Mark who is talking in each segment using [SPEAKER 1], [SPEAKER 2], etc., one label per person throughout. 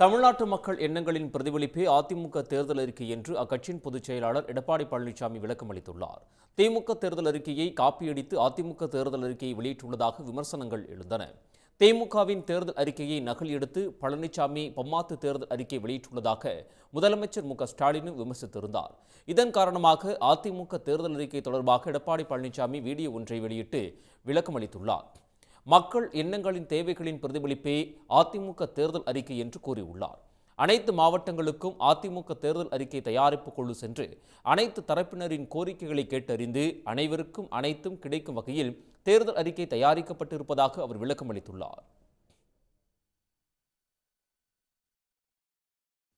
[SPEAKER 1] தமிழ்நாட்டு மக்கள் எண்ணங்களின் பிரதிபலிப்பே அதிமுக தேர்தல் அறிக்கை என்று அக்கட்சியின் பொதுச் செயலாளர் எடப்பாடி பழனிசாமி விளக்கம் அளித்துள்ளார். திமுக தேர்தல் அறிக்கையை காப்பியடித்து அதிமுக தேர்தல் அறிக்கையை வெளியிட்டுள்ளதாக விமர்சனங்கள் எழுந்தன. திமுகவின் தேர்தல் அறிக்கையை நகல் எடுத்து பழனிசாமி பம்மாத்து தேர்தல் அறிக்கை வெளியிட்டுள்ளதாக முதலமைச்சர் மு க ஸ்டாலினும் விமர்சித்திருந்தார். இதன் காரணமாக அதிமுக தேர்தல் அறிக்கை தொடர்பாக எடப்பாடி பழனிசாமி வீடியோ ஒன்றை வெளியிட்டு விளக்கம் அளித்துள்ளார். மக்கள் எண்ணங்களின் தேவைகளின் பிரதிபலிப்பே அதிமுக தேர்தல் அறிக்கை என்று கூறியுள்ளார். அனைத்து மாவட்டங்களுக்கும் அதிமுக தேர்தல் அறிக்கை தயாரிப்பு குழு சென்று அனைத்து தரப்பினரின் கோரிக்கைகளை கேட்டறிந்து அனைவருக்கும் அனைத்தும் கிடைக்கும் வகையில் தேர்தல் அறிக்கை தயாரிக்கப்பட்டிருப்பதாக அவர் விளக்கம் அளித்துள்ளார்.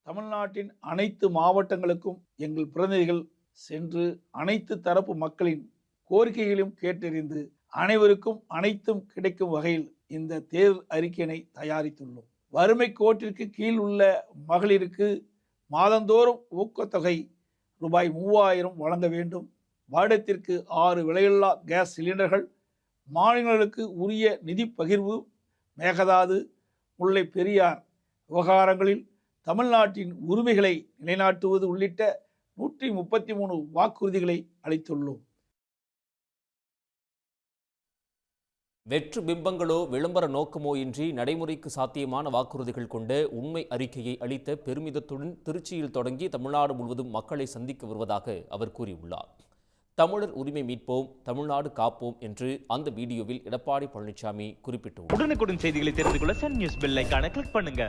[SPEAKER 2] தமிழ்நாட்டின் அனைத்து மாவட்டங்களுக்கும் எங்கள் பிரதிநிதிகள் சென்று அனைத்து தரப்பு மக்களின் கோரிக்கைகளையும் கேட்டறிந்து அனைவருக்கும் அனைத்தும் கிடைக்கும் வகையில் இந்த தேர் அறிக்கையினை தயாரித்துள்ளோம். வறுமை கோட்டிற்கு கீழ் உள்ள மகளிருக்கு மாதந்தோறும் ஊக்கத்தொகை ரூபாய் மூவாயிரம் வழங்க வேண்டும். வருடத்திற்கு ஆறு விலையில்லா கேஸ் சிலிண்டர்கள் மாநிலங்களுக்கு உரிய நிதி பகிர்வு மேகதாது முல்லை பெரியார் விவகாரங்களில் தமிழ்நாட்டின் உரிமைகளை நிலைநாட்டுவது உள்ளிட்ட நூற்றி முப்பத்தி மூணு வாக்குறுதிகளை அளித்துள்ளோம்.
[SPEAKER 1] வெற்று பிம்பங்களோ விளம்பர நோக்கமோ இன்றி நடைமுறைக்கு சாத்தியமான வாக்குறுதிகள் கொண்ட உண்மை அறிக்கையை அளித்த பெருமிதத்துடன் திருச்சியில் தொடங்கி தமிழ்நாடு முழுவதும் மக்களை சந்திக்க வருவதாக அவர் கூறியுள்ளார். தமிழர் உரிமை மீட்போம் தமிழ்நாடு காப்போம் என்று அந்த வீடியோவில் எடப்பாடி பழனிசாமி குறிப்பிட்டுள்ளார்.
[SPEAKER 3] உடனுக்குடன் செய்திகளை தெரிந்து கொள்ள சன் நியூஸ் பெல் கிளிக் பண்ணுங்க.